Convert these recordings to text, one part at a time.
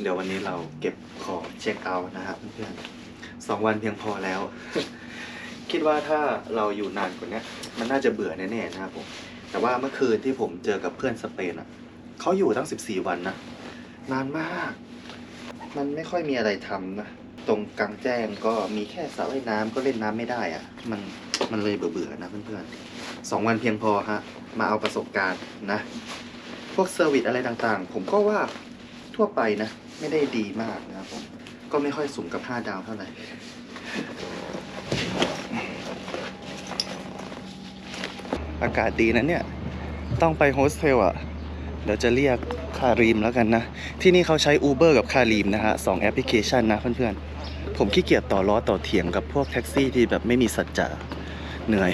เดี๋ยววันนี้เราเก็บของเช็คเอาท์นะครับเพื่อนสองวันเพียงพอแล้ว คิดว่าถ้าเราอยู่นานกว่านี้มันน่าจะเบื่อแน่ๆนะครับผม แต่ว่าเมื่อคืนที่ผมเจอกับเพื่อนสเปนอะเขาอยู่ตั้ง 14 วันนะนานมาก มันไม่ค่อยมีอะไรทำนะตรงกลางแจ้งก็มีแค่สระว่ายน้ำก็เล่นน้ำไม่ได้อะ มันมันเลยเบื่อๆนะเพื่อนๆสองวันเพียงพอฮะมาเอาประสบการณ์นะ พวกเซอร์วิสอะไรต่างๆ ผมก็ว่าทั่วไปนะ ไม่ได้ดีมากนะครับผมก็ไม่ค่อยสูงกับ 5 ดาวเท่าไหร่อากาศดีนะเนี่ย ต้องไปโฮสเทลอะ เดี๋ยวจะเรียกคารีมแล้วกันนะ ที่นี่เขาใช้ Uber กับคารีมนะฮะสองแอปพลิเคชันนะเพื่อนๆ ผมขี้เกียจต่อล้อต่อเถียงกับพวกแท็กซี่ที่แบบไม่มีสัจจะเหนื่อย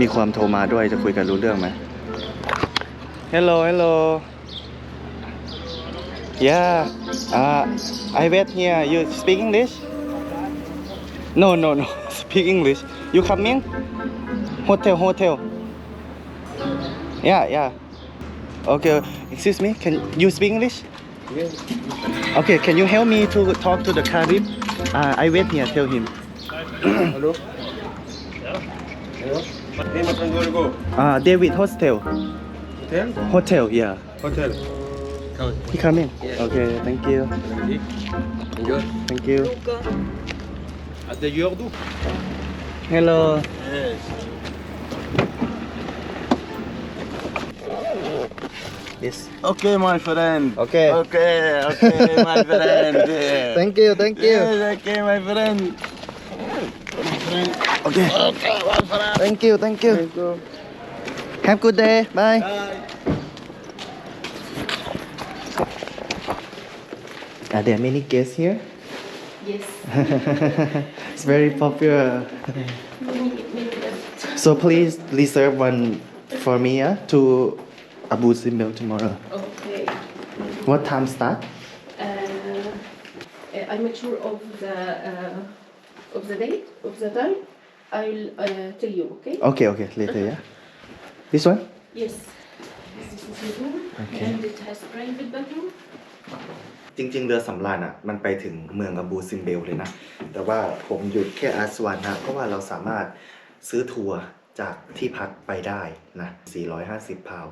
มีความโทรมาด้วยจะคุยกันรู้เรื่องไหม Hello hello Yeah uh, I wait here you speak English No no no speak English you coming Hotel hotel Yeah yeah Okay, excuse me, can you speak English? Yes. Okay, can you help me to talk to the Carib? Uh, I wait here, tell him. Hello? Hello? Hey, my friend, where you go? Uh, David Hostel. Hotel? Hotel, yeah. Hotel. Come. He coming? Yeah. Okay, thank you. Enjoy. Thank you. At the Yordu? Hello. Yes. Yes. Okay, my friend. Okay. Okay, okay, my friend. Yeah. Thank you, thank you. Yes, okay, my friend. My friend. Okay. Okay, my friend. Thank you, thank you. Thank you. Have good day. Bye. Bye. Are there many guests here? Yes. it's very popular. Many, many left. So please reserve one for me yeah, to Abu Simbel tomorrow. Okay. What time start? Uh, uh, I'm not sure of the uh, of the date of the time. I'll uh, tell you. Okay. Okay, okay, later, yeah. This one? Yes. This is the room, Okay. and it has private bathroom. จริง ๆ เรือสำราญอะมันไปถึงเมืองอบูซิมเบลเลยนะ แต่ว่าผมหยุดแค่อาสวานนะเพราะว่าเราสามารถซื้อทัวร์จากที่พักไปได้นะ 450 พาว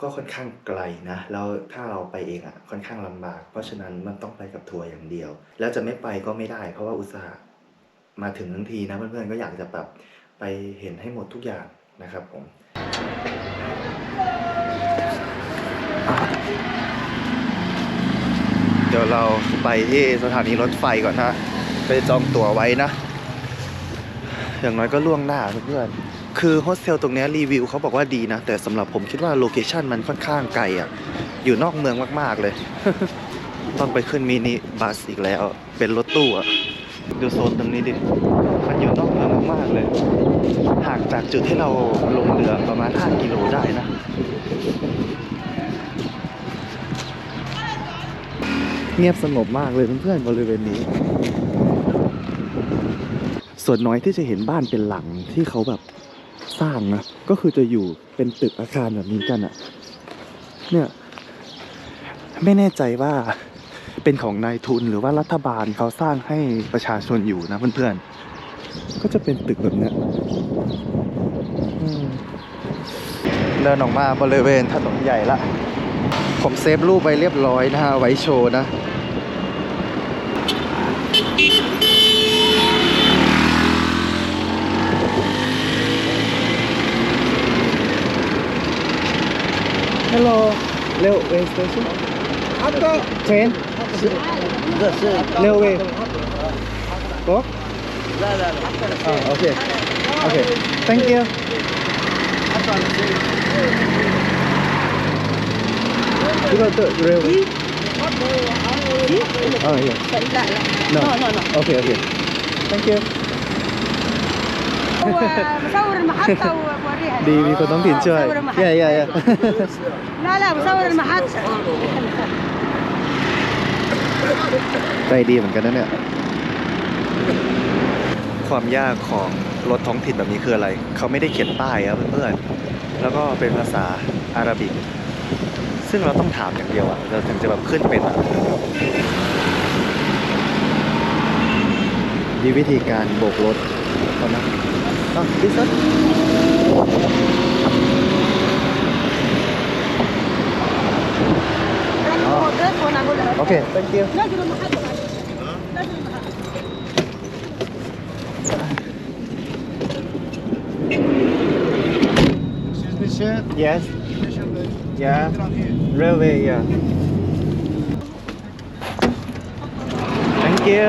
ก็ค่อนข้างไกลนะแล้วถ้าเราไปเองอะค่อนข้างลำบาก เพราะฉะนั้นมันต้องไปกับทัวร์อย่างเดียว แล้วจะไม่ไปก็ไม่ได้ เพราะว่าอุตส่าห์มาถึงทั้งทีนะเพื่อนๆก็อยากจะแบบไปเห็นให้หมดทุกอย่างนะครับผม เดี๋ยวเราไปที่สถานีรถไฟก่อนนะไปจองตั๋วไว้นะ อย่างน้อยก็ล่วงหน้าเพื่อนๆคือโฮสเทลตรงนี้รีวิวเขาบอกว่าดีนะ แต่สำหรับผมคิดว่าโลเคชันมันค่อนข้างไกลอะ อยู่นอกเมืองมากๆเลย ต้องไปขึ้นมินิบัสอีกแล้ว เป็นรถตู้อะดูโซนตรงนี้ดิ มันอยู่นอกเมืองมากๆเลย ห่างจากจุดที่เราลงเรือประมาณ 5 กิโลได้นะ เงียบสงบมากเลยเพื่อนๆบริเวณนี้ ส่วนน้อยที่จะเห็นบ้านเป็นหลังที่เขาแบบสร้างนะก็คือจะอยู่เป็นตึกอาคารแบบนี้กันอะเนี่ย ไม่แน่ใจว่าเป็นของนายทุนหรือว่ารัฐบาลเขาสร้างให้ประชาชนอยู่นะเพื่อนๆ ก็จะเป็นตึกแบบเนี้ยเดินออกมาบริเวณถนนใหญ่ละ ผมเซฟรูปไปเรียบร้อยนะฮะ ไว้โชว์นะฮัลโหลเร็วเวสเตชันอัตโตเทรนเร็วเวโอ้โอเค โอเค thank you You got the rail. Oh yeah. No. No, no, no. Okay, okay. Thank you. ดีมีคนต้องถิ่นช่วยใช่ใช่ใช่ใจดีเหมือนกันนะเนี่ย ความยากของรถท้องถิ่นแบบนี้คืออะไร เขาไม่ได้เขียนป้ายครับเพื่อนๆ แล้วก็เป็นภาษาอาหรับิก ซึ่งเราต้องถามอย่างเดียวอะเราถึงจะแบบขึ้นเป็นะดีวิธีการโบกรถก่อนนะต้องดิสก์โอเค thank you เชิญ yes yeah railway yeah thank you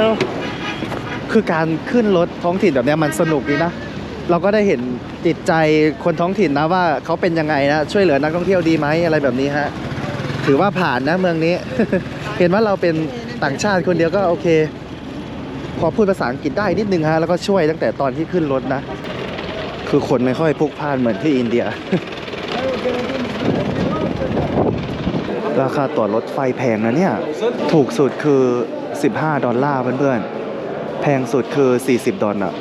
คือการขึ้นรถท้องถิ่นแบบนี้มันสนุกดีนะ เราก็ได้เห็นจิตใจคนท้องถิ่นนะว่าเขาเป็นยังไงนะ ช่วยเหลือนักท่องเที่ยวดีไหมอะไรแบบนี้ฮะ ถือว่าผ่านนะเมืองนี้ เห็นว่าเราเป็นต่างชาติคนเดียวก็โอเค พอพูดภาษาอังกฤษได้นิดนึงฮะ แล้วก็ช่วยตั้งแต่ตอนที่ขึ้นรถนะ คือคนไม่ค่อยพลุกพล่านเหมือนที่อินเดีย ราคาตั๋วรถไฟแพงนะเนี่ย ถูกสุดคือ 15 ดอลลาร์เพื่อนๆ แพงสุดคือ 40 ดอลลาร์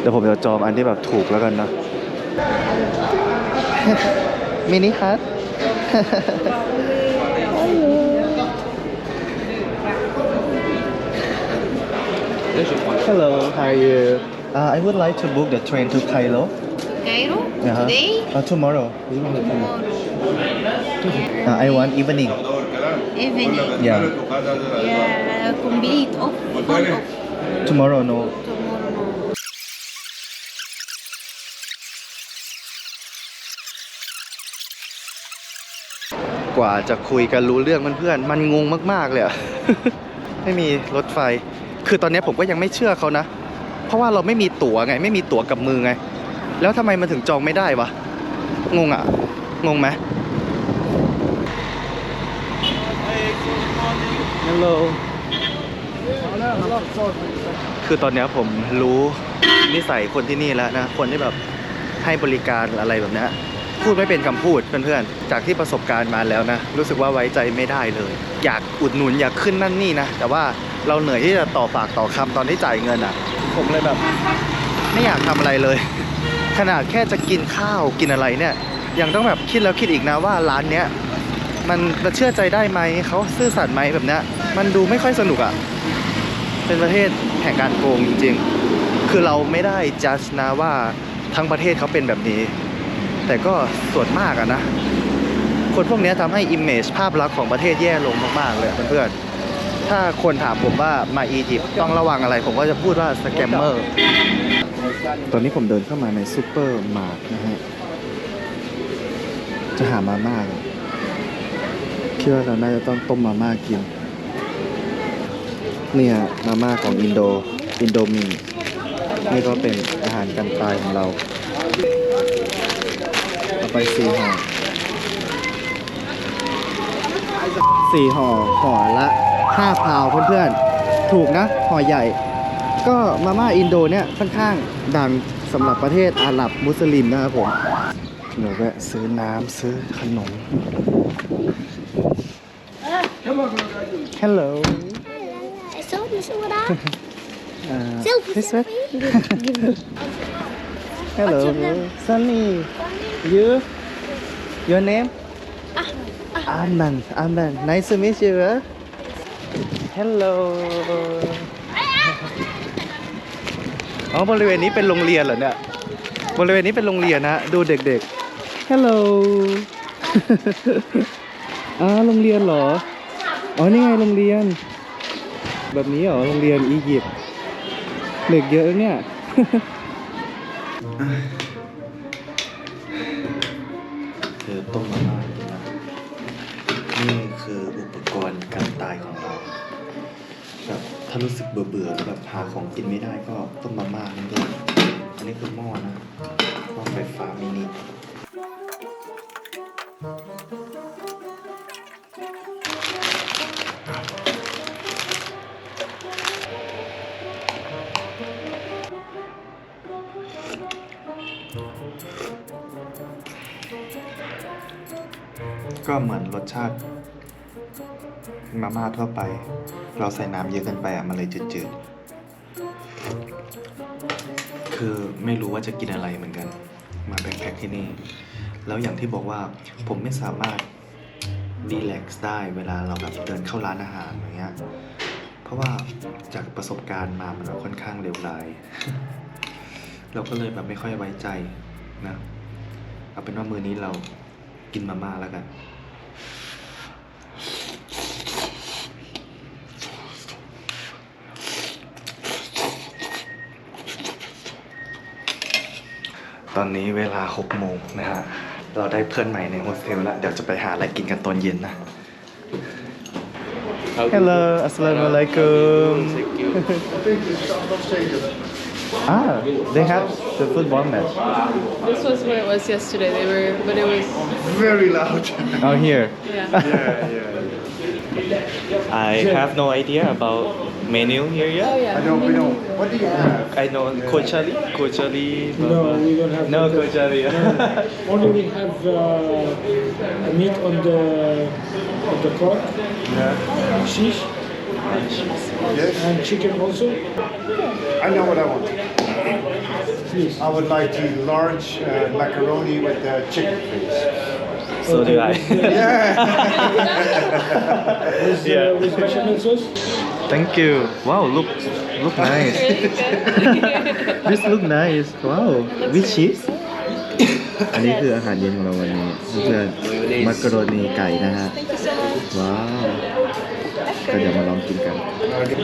เดี๋ยวผมจะจองอันที่แบบถูกแล้วกันนะมินิคัท Hello, how are you? Uh, I would like to book the train to Cairo. Cairo? Uh-huh. Today? Uh, tomorrow. Tomorrow. Uh, I want evening. Evening. Yeah. Yeah, complete off. Full off. Tomorrow, no. Tomorrow no. กว่าจะคุยกันรู้เรื่องเพื่อนๆมันงงมากๆเลยอะ ไม่มีรถไฟ คือตอนนี้ผมก็ยังไม่เชื่อเขานะ เพราะว่าเราไม่มีตั๋วไง ไม่มีตั๋วกับมือไง แล้วทำไมมันถึงจองไม่ได้วะ งงอะงงไหม Hello คือตอนนี้ผมรู้นิสัยคนที่นี่แล้วนะ คนที่แบบให้บริการอะไรแบบนี้พูดไม่เป็นคำพูดเพื่อนๆ จากที่ประสบการณ์มาแล้วนะ รู้สึกว่าไว้ใจไม่ได้เลย อยากอุดหนุนอยากขึ้นนั่นนี่นะ แต่ว่าเราเหนื่อยที่จะต่อปากต่อคำตอนที่จ่ายเงินอะ ผมเลยแบบ ไม่อยากทำอะไรเลย ขนาดแค่จะกินข้าวกินอะไรเนี่ย ยังต้องแบบคิดแล้วคิดอีกนะว่าร้านเนี้ยมันจะเชื่อใจได้ไหมเขาซื่อสัตย์ไหมแบบเนี้ย มันดูไม่ค่อยสนุกอะ เป็นประเทศแห่งการโกงจริงๆ คือเราไม่ได้จัดนะว่าทั้งประเทศเขาเป็นแบบนี้ แต่ก็ส่วนมากอะนะ คนพวกนี้ทำให้ image ภาพลักษณ์ของประเทศแย่ลงมากๆเลยเพื่อนๆ ถ้าคนถามผมว่ามาอียิปต์ต้องระวังอะไร ผมก็จะพูดว่าสแกมเมอร์ ตอนนี้ผมเดินเข้ามาในซูเปอร์มาร์ทนะฮะ จะหามาม่าคิดว่าเราน่าจะต้องต้มมาม่ากิน เนี่ยมาม่าของอินโดอินโดมีนี่ก็เป็นอาหารกันตายของเราเอาไปสี่ห่อสี่ห่อห่อละห้าพาวเพื่อนๆ ถูกนะห่อใหญ่ ก็มาม่าอินโดเนี่ยค่อนข้างดังสำหรับประเทศอาหรับมุสลิมนะครับผมเดี๋ยวแวะซื้อน้ำซื้อขนม Hello Soda. Uh, selfie, this selfie. One? give, me. Hello, Sunny. You? Your name? Ah, ah. Anand. Anand. Nice to meet you. Huh? Hello. อ๋อบริเวณนี้เป็นโรงเรียนเหรอเนี่ย บริเวณนี้เป็นโรงเรียนนะ ดูเด็กๆ Hello อ๋อโรงเรียนเหรอ อ๋อ นี่ไงโรงเรียน แบบนี้เหรอโรงเรียนอียิปต์เด็กเยอะเนี่ยคือต้มมาม่ากินนะนี่คืออุปกรณ์การตายของเราแบบถ้ารู้สึกเบื่อเบื่อๆแล้วแบบหาของกินไม่ได้ก็ต้มมาม่านั่นเองอันนี้คือหม้อนะหม้อไฟฟ้ามินิ ก็เหมือนรสชาติมาม่าทั่วไป เราใส่น้ำเยอะเกินไปอะมันเลยจืดๆ คือไม่รู้ว่าจะกินอะไรเหมือนกัน มาแบ็คแพ็คที่นี่ แล้วอย่างที่บอกว่าผมไม่สามารถรีแลกซ์ได้เวลาเราแบบเดินเข้าร้านอาหารอย่างเงี้ย เพราะว่าจากประสบการณ์มามันแบบค่อนข้างเลวร้าย เราก็เลยแบบไม่ค่อยไว้ใจนะ เอาเป็นว่ามือนี้เรากินมาม่าแล้วกัน ตอนนี้เวลา6โมงนะฮะ เราได้เพื่อนใหม่ในโฮสเทลแล้ว เดี๋ยวจะไปหาอะไรกินกันตอนเย็นนะ Hello Assalamu alaikum Ah they have the football match This was what it was yesterday. They were, but it was very loud oh here yeah. I have no idea about menu here yet Oh yeah. I don't know. What do you have? I know kochali kochali No, we don't have no that. kochali Only we have uh, meat on the on the pork, yeah. shish, Yes. and chicken also. I know what I want. Please. I would like the large uh, macaroni with the chicken, please so do I With, Yeah. uh, with bechamel sauce. Thank you. Wow, look look nice. This look nice. Wow. Which cheese? อันนี้คืออาหารเย็นของเราวันนี้เพื่อนมักกะโรนีไก่นะฮะ ว้าวก็เดี๋ยวมาลองกินกัน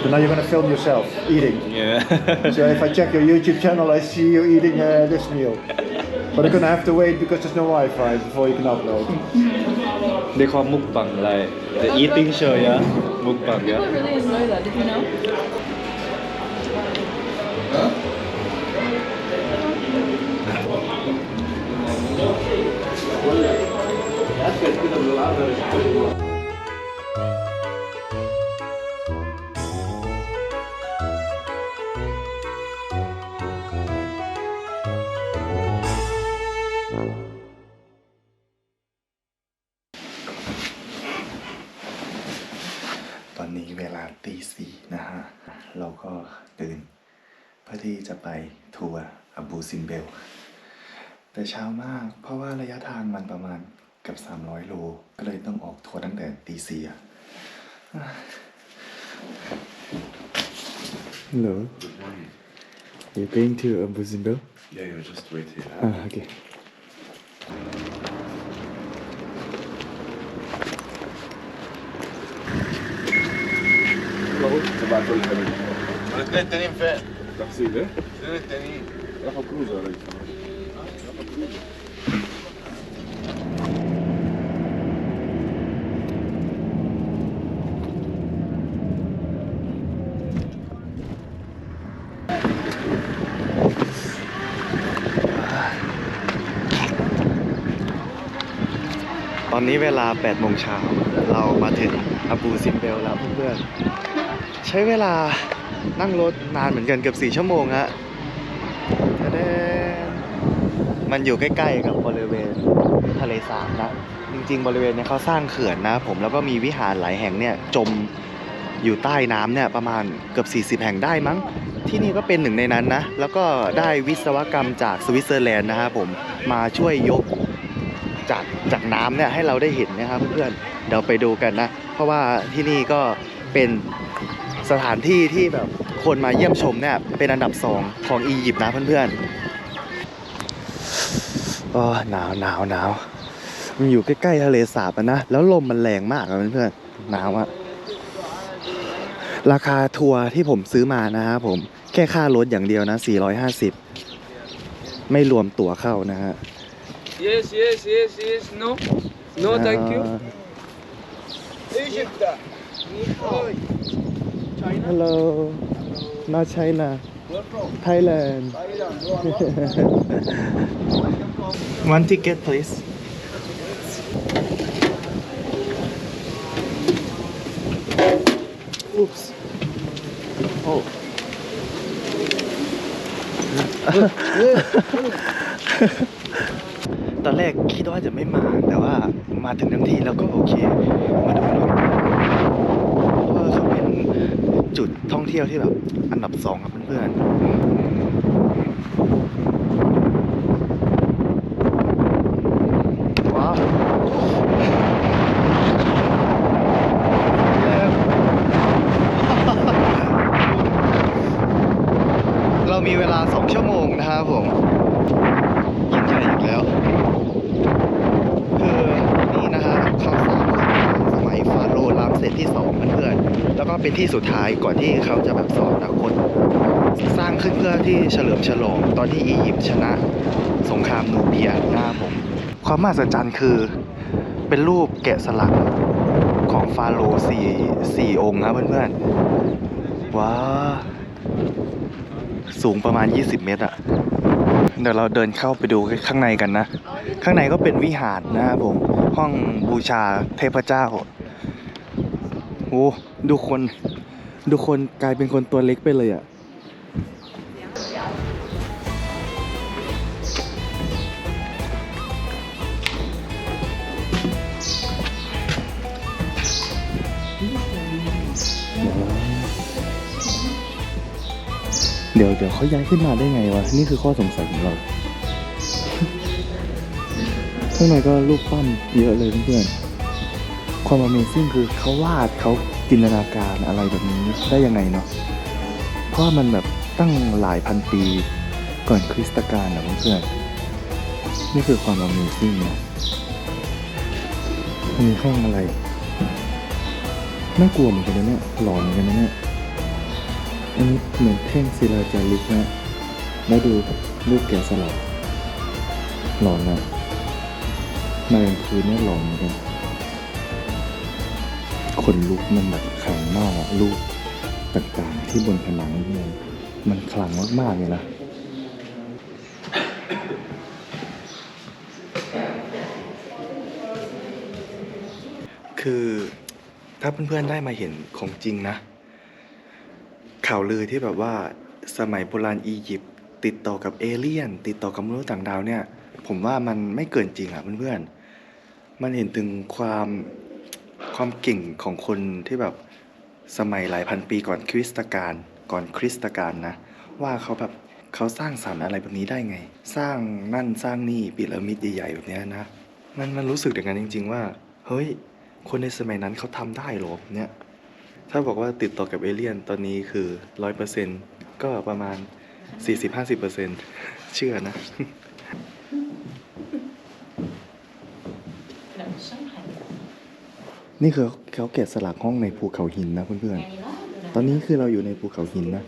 So now you're going to film yourself eating. Yeah. So if I check your YouTube channel, I see you eating uh, this meal. But I'm going to have to wait because there's no Wi-Fi before you can upload. They call mukbang like the eating show, yeah? Mukbang, People yeah? really enjoy that. Did you know? Thank แต่เช้ามาก เพราะว่าระยะทางมันประมาณเกือบ300 โล ก็เลยต้องออกทัวร์ตั้งแต่ตีสี่อะ Hello You going to Abu Simbel? Yeah, yeah, just wait here. Ah, okay. الاثنين التانيين فين؟ تحصيل ايه؟ الاثنين التانيين راحوا كروز يا ريس راحوا ตอนนี้เวลา8โมงเช้าเรามาถึงอาบูซิมเบลแล้วเพื่อนๆใช้เวลานั่งรถนานเหมือนกันเกือบ4ชั่วโมงฮะทะเดน มันอยู่ใกล้ ๆ กับบริเวณทะเลสาบนะจริง ๆ บริเวณเนี้ยเขาสร้างเขื่อนนะ ผมแล้วก็มีวิหารหลายแห่งเนี่ยจมอยู่ใต้น้ำเนี่ยประมาณเกือบ 40 แห่งได้มั้ง ที่นี่ก็เป็นหนึ่งในนั้นนะ แล้วก็ได้วิศวกรรมจากสวิตเซอร์แลนด์นะครับผมมาช่วยยกจากจากน้ำเนี่ยให้เราได้เห็นนะครับเพื่อนๆเดี๋ยวไปดูกันนะ เพราะว่าที่นี่ก็เป็นสถานที่ที่แบบคนมาเยี่ยมชมเนี่ยเป็นอันดับสองของอียิปต์นะเพื่อนๆ อ๋อหนาวหนาวหนาวมันอยู่ใกล้ๆทะเลสาบอะนะ แล้วลมมันแรงมากอะเพื่อนๆหนาวอะราคาทัวร์ที่ผมซื้อมานะครับผมแค่ค่ารถอย่างเดียวนะ 450 ไม่รวมตั๋วเข้านะฮะ Yes, yes, yes, yes. No, no, thank you. Hello not China Thailand One ticket please Oops Oh ตอนแรกคิดว่าจะไม่มาแต่ว่ามาถึงทั้งทีแล้วก็โอเค มาดูหน่อยเพราะว่าเขาเป็น จุดท่องเที่ยวที่แบบอันดับสองครับเพื่อนๆว้าว เป็น ที่สุดท้ายก่อนที่เขาจะแบบสอนนักคนสร้างขึ้นเพื่อที่เฉลิมฉลองตอนที่อียิปต์ชนะ สงครามนูเบียนะครับผม ความมหัศจรรย์คือเป็นรูปแกะสลักของฟาโรห์สี่สี่องค์นะเพื่อนๆว้าสูงประมาณ 20 เมตรอะเดี๋ยวเราเดินเข้าไปดูข้างในกันนะ ข้างในก็เป็นวิหารนะครับผม ห้องบูชาเทพเจ้า โอ้ดูคน ดูคนกลายเป็นคนตัวเล็กไปเลยอะ่ะเดี๋ยวเดี๋ยวเขาย้ายขึ้นมาได้ไงวะ นี่คือข้อสงสัยของเรา ข้างในก็รูปปั้นเยอะเลยเพื่อนๆ ความ Amazing คือเขาวาดเขาจินตนาการอะไรแบบนี้ได้ยังไงเนาะเพราะมันแบบตั้งหลายพันปีก่อนคริสตกาลนะเพื่อนนี่คือความ Amazing นะมันมีห้องอะไรน่ากลัวเหมือนกันนะเนี่ยหลอนเหมือนกันนะเนี่ยอันนี้เหมือนแท่งศิลาจารึกนะแล้วดูรูปแกะสลักหลอนนะมากลางคืนนี่หลอนเหมือนกัน นลุกมันแบบขลังมากอะรูปต่างๆที่บนผนังเนี่ยมันขลังมากๆเลยนะคือถ้าเพื่อนๆได้มาเห็นของจริงนะ ข่าวลือที่แบบว่าสมัยโบราณอียิปต์ติดต่อกับเอเลี่ยน ติดต่อกับมนุษย์ต่างดาวเนี่ย ผมว่ามันไม่เกินจริงอะเพื่อนๆมันเห็นถึงความ ความเก่งของคนที่แบบสมัยหลายพันปีก่อนคริสตกาลก่อนคริสตกาลนะ ว่าเขาแบบเขาสร้างสรรค์อะไรแบบนี้ได้ไง สร้างนั่นสร้างนี่พีระมิดใหญ่ๆแบบเนี้ยนะมันมันรู้สึกอย่างนั้นจริง ๆ ว่า เฮ้ย คนในสมัยนั้นเขาทำได้หรอเนี่ยถ้าบอกว่าติดต่อกับเอเลี่ยนตอนนี้คือร้อยเปอร์เซ็นก็ประมาณสี่สิบห้าสิบเปอร์เซ็นเชื่อนะ นี่คือเขาแกะสลักห้องในภูเขาหินนะเพื่อนๆ ตอนนี้คือเราอยู่ในภูเขาหินนะ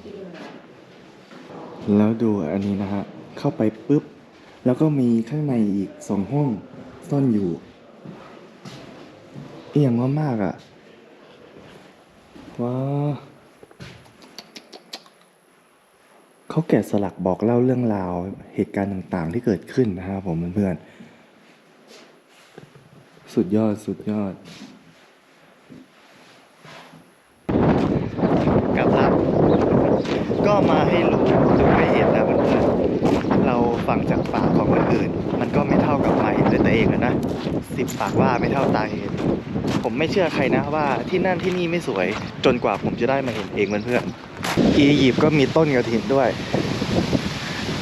แล้วดูอันนี้นะฮะ เข้าไปปุ๊บ แล้วก็มีข้างในอีกสองห้องซ่อนอยู่ เอียงมากๆอะ ว้าวเขาแกะสลักบอกเล่าเรื่องราวเหตุการณ์ต่างๆที่เกิดขึ้นนะครับผมเพื่อนๆ สุดยอดสุดยอด กลับละ ก็มาให้รู้หรือไม่เห็นนะเพื่อนๆเราฟังจากปากของคนอื่น มันก็ไม่เท่ากับมาเห็นด้วยตัวเองนะสิบปากว่าไม่เท่าตาเห็น ผมไม่เชื่อใครนะว่าที่นั่นที่นี่ไม่สวย จนกว่าผมจะได้มาเห็นเองเพื่อนๆอียิปต์ก็มีต้นกระถินด้วย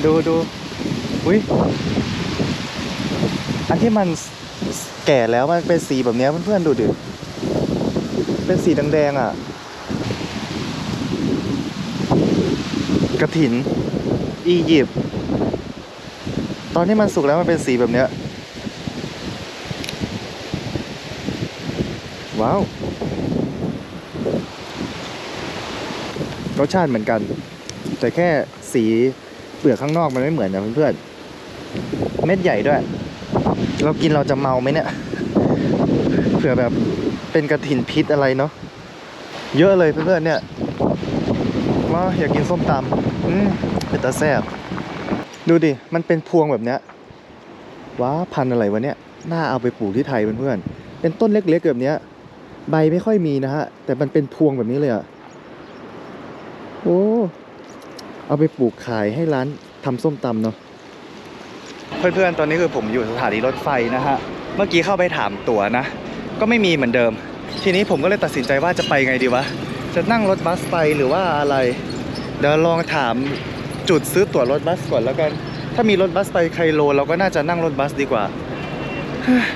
ดูดูอุ้ยอันที่มันแก่แล้วมันเป็นสีแบบนี้เพื่อนๆดูดิเป็นสีแดงๆอะ กระถิน อียิปต์ตอนที่มันสุกแล้วมันเป็นสีแบบเนี้ย ว้าว รสชาติเหมือนกัน แต่แค่สีเปลือกข้างนอกมันไม่เหมือนนะเพื่อนๆ เม็ดใหญ่ด้วย เรากินเราจะเมาไหมเนี่ย เผื่อแบบเป็นกระถินพิษอะไรเนาะ เยอะเลยเพื่อนๆเนี่ย ว้าอยากกินส้มตำอืมเป็นตาแซ่บดูดิ มันเป็นพวงแบบเนี้ยว้าพันธุ์อะไรวะเนี่ยน่าเอาไปปลูกที่ไทยเพื่อนๆเป็นต้นเล็กๆแบบเนี้ย ใบไม่ค่อยมีนะฮะ แต่มันเป็นพวงแบบนี้เลยอะโอ้เอาไปปลูกขายให้ร้านทำส้มตำเนาะเพื่อนๆ ตอนนี้คือผมอยู่สถานีรถไฟนะฮะ เมื่อกี้เข้าไปถามตั๋วนะ ก็ไม่มีเหมือนเดิม ทีนี้ผมก็เลยตัดสินใจว่าจะไปไงดีวะ จะนั่งรถบัสไปหรือว่าอะไร เดี๋ยวลองถามจุดซื้อตั๋วรถบัสก่อนแล้วกัน ถ้ามีรถบัสไปไคโรเราก็น่าจะนั่งรถบัสดีกว่า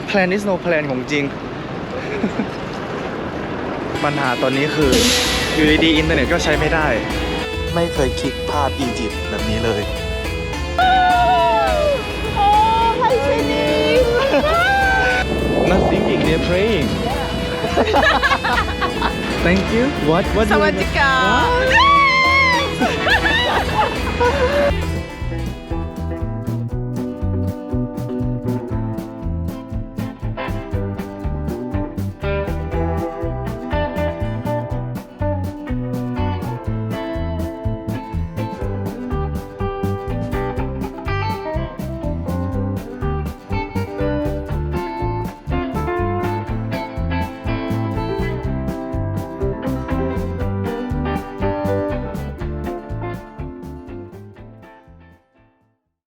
plan is no plan ของจริง ปัญหาตอนนี้คือ อยู่ดีๆอินเทอร์เน็ตก็ใช้ไม่ได้ ไม่เคยคลิกภาพอียิปต์แบบนี้เลย Not thinking they're praying thank you what what สวัสดีค่ะ Ha ha ha!